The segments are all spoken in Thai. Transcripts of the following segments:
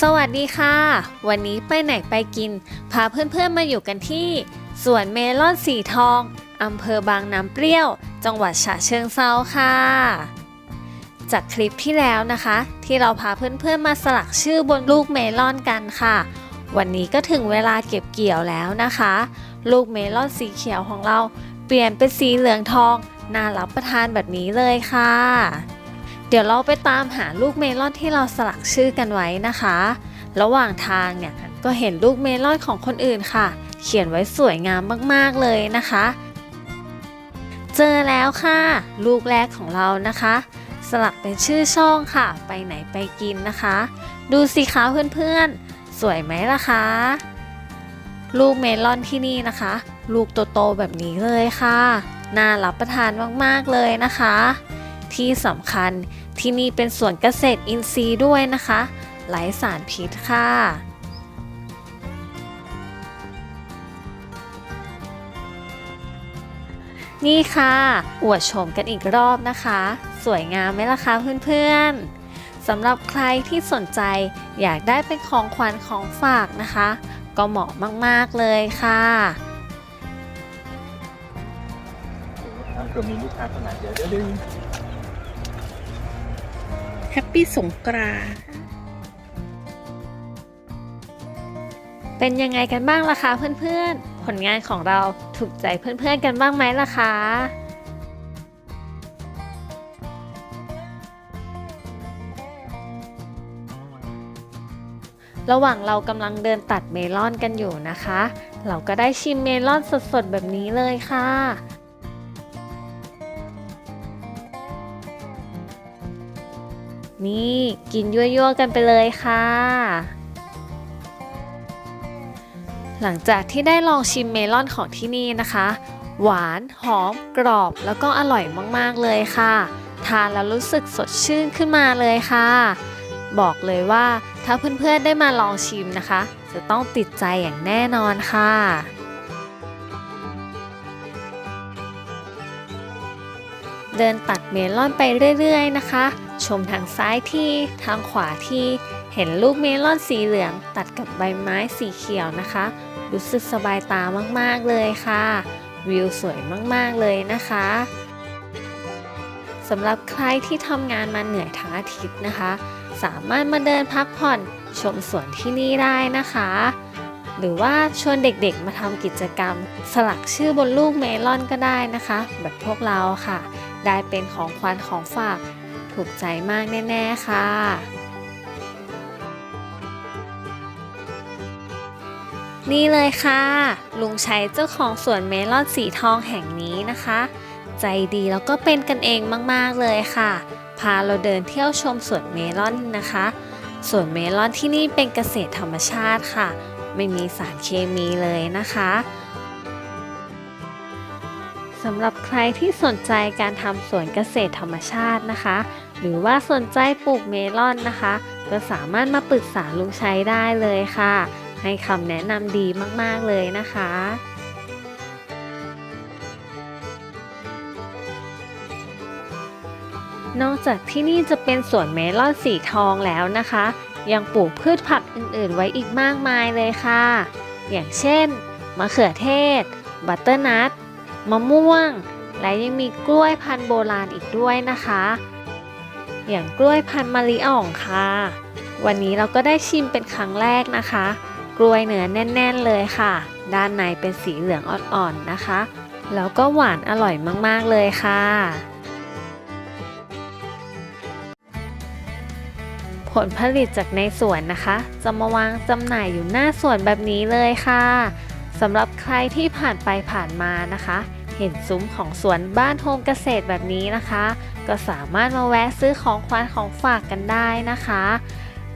สวัสดีค่ะ วันนี้ไปไหนไปกิน พาเพื่อนๆมาอยู่กันที่สวนเมลอนสีทองอำเภอบางน้ำเปรี้ยว จังหวัดฉะเชิงเซาค่ะ จากคลิปที่แล้วนะคะ ที่เราพาเพื่อนๆมาสลักชื่อบนลูกเมลอนกันค่ะ วันนี้ก็ถึงเวลาเก็บเกี่ยวแล้วนะคะ ลูกเมลอนสีเขียวของเรา เปลี่ยนเป็นสีเหลืองทอง น่ารับประทานแบบนี้เลยค่ะ เดี๋ยวเราไปตามหาลูกเมลอนที่เราสลักชื่อกันไว้นะคะ ระหว่างทางเนี่ยก็เห็นลูกเมลอนของคนอื่นค่ะ เขียนไว้สวยงามมากๆเลยนะคะ เจอแล้วค่ะ ลูกแรกของเรานะคะ สลักเป็นชื่อช่องค่ะ ไปไหนไปกินนะคะ ดูสิคะเพื่อนๆ สวยไหมล่ะคะ ลูกเมลอนที่นี่นะคะ ลูกโตๆแบบนี้เลยค่ะ น่ารับประทานมากๆเลยนะคะ ที่สำคัญ ที่นี่เป็นสวนเกษตรอินทรีย์ด้วยนะคะไร้สารพิษค่ะ นี่ค่ะ อวดชมกันอีกรอบนะคะ สวยงามไหมล่ะคะเพื่อนๆสำหรับใครที่สนใจอยากได้เป็นของขวัญของฝากนะคะ ก็เหมาะมากๆเลยค่ะทำเผื่อมีลูกค้าคนไหนเยวเดี๋ยวเดี๋ย แฮปปี้สงกรานต์เป็นยังไงกันบ้างล่ะคะเพื่อนๆ ผลงานของเราถูกใจเพื่อนๆกันบ้างไหมล่ะคะ ระหว่างเรากำลังเดินตัดเมลอนกันอยู่นะคะ เราก็ได้ชิมเมลอนสดๆแบบนี้เลยค่ะ นี่กินยั่วๆกันไปเลยค่ะ หลังจากที่ได้ลองชิมเมลอนของที่นี่นะคะ หวาน หอม กรอบแล้วก็อร่อยมากๆเลยค่ะ ทานแล้วรู้สึกสดชื่นขึ้นมาเลยค่ะ บอกเลยว่าถ้าเพื่อนๆได้มาลองชิมนะคะ จะต้องติดใจอย่างแน่นอนค่ะ เดินตัดเมลอนไปเรื่อยๆนะคะ ชมทางซ้ายที่ทางขวาที่เห็นลูกเมลอนสีเหลืองตัดกับใบไม้สีเขียวนะคะ รู้สึกสบายตามากๆเลยค่ะ วิวสวยมากๆเลยนะคะสำหรับใครที่ทำงานมาเหนื่อยทั้งอาทิตย์นะคะ สามารถมาเดินพักผ่อนชมสวนที่นี่ได้นะคะ หรือว่าชวนเด็กๆมาทำกิจกรรม สลักชื่อบนลูกเมลอนก็ได้นะคะ แบบพวกเราค่ะ ได้เป็นของขวัญของฝาก ถูกใจมากแน่ ๆ ค่ะ นี่เลยค่ะ ลุงชัยเจ้าของสวนเมลอนสีทองแห่งนี้นะคะ ใจดีแล้วก็เป็นกันเองมากๆเลยค่ะ พาเราเดินเที่ยวชมสวนเมลอนนะคะสวนเมลอนที่นี่เป็นเกษตรธรรมชาติค่ะ ไม่มีสารเคมีเลยนะคะ สำหรับใครที่สนใจการทำสวนเกษตรธรรมชาตินะคะ หรือว่าสนใจปลูกเมลอนนะคะ ก็สามารถมาปรึกษาลุงชัยได้เลยค่ะ ให้คำแนะนำดีมากๆเลยนะคะนอกจากที่นี่จะเป็นสวนเมลอนสีทองแล้วนะคะ ยังปลูกพืชผักอื่นๆ ไว้อีกมากมายเลยค่ะ อย่างเช่น มะเขือเทศ บัตเตอร์นัท มะม่วง และยังมีกล้วยพันธุ์โบราณอีกด้วยนะคะ อย่างกล้วยพันธุ์มะลิอ่องค่ะ วันนี้เราก็ได้ชิมเป็นครั้งแรกนะคะ กล้วยเนื้อแน่น ๆ เลยค่ะ ด้านในเป็นสีเหลืองอ่อนๆนะคะ แล้วก็หวานอร่อยมากๆเลยค่ะผลผลิตจากในสวนนะคะ จะมาวางจำหน่ายอยู่หน้าสวนแบบนี้เลยค่ะสำหรับใครที่ผ่านไปผ่านมานะคะ เห็นซุ้มของสวนบ้านโฮมเกษตรแบบนี้นะคะ ก็สามารถมาแวะซื้อของขวัญของฝากกันได้นะคะ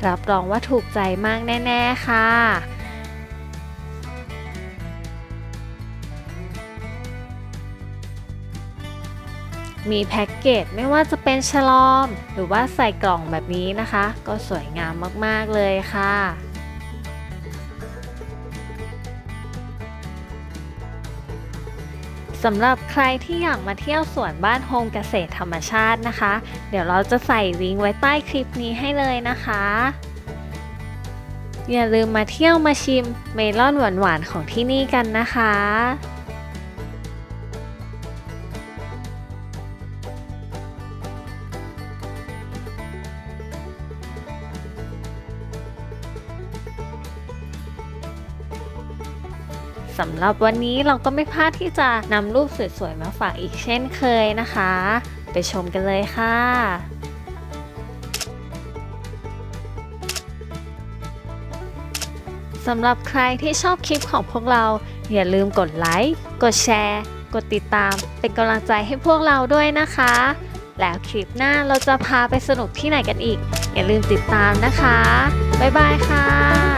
รับรองว่าถูกใจมากแน่ ๆ ค่ะมีแพ็กเกจไม่ว่าจะเป็นฉลอม หรือว่าใส่กล่องแบบนี้นะคะ ก็สวยงามมาก ๆ เลยค่ะ สำหรับใครที่อยากมาเที่ยวสวนบ้านโฮมเกษตรธรรมชาตินะคะ เดี๋ยวเราจะใส่ลิงก์ไว้ใต้คลิปนี้ให้เลยนะคะ อย่าลืมมาเที่ยวมาชิมเมลอนหวานๆของที่นี่กันนะคะ สำหรับวันนี้เราก็ไม่พลาดที่จะนำรูปสวยๆมาฝากอีกเช่นเคยนะคะ ไปชมกันเลยค่ะสำหรับใครที่ชอบคลิปของพวกเรา อย่าลืมกดไลค์ กดแชร์ กดติดตาม เป็นกำลังใจให้พวกเราด้วยนะคะ แล้วคลิปหน้าเราจะพาไปสนุกที่ไหนกันอีก อย่าลืมติดตามนะคะ บ๊ายบายค่ะ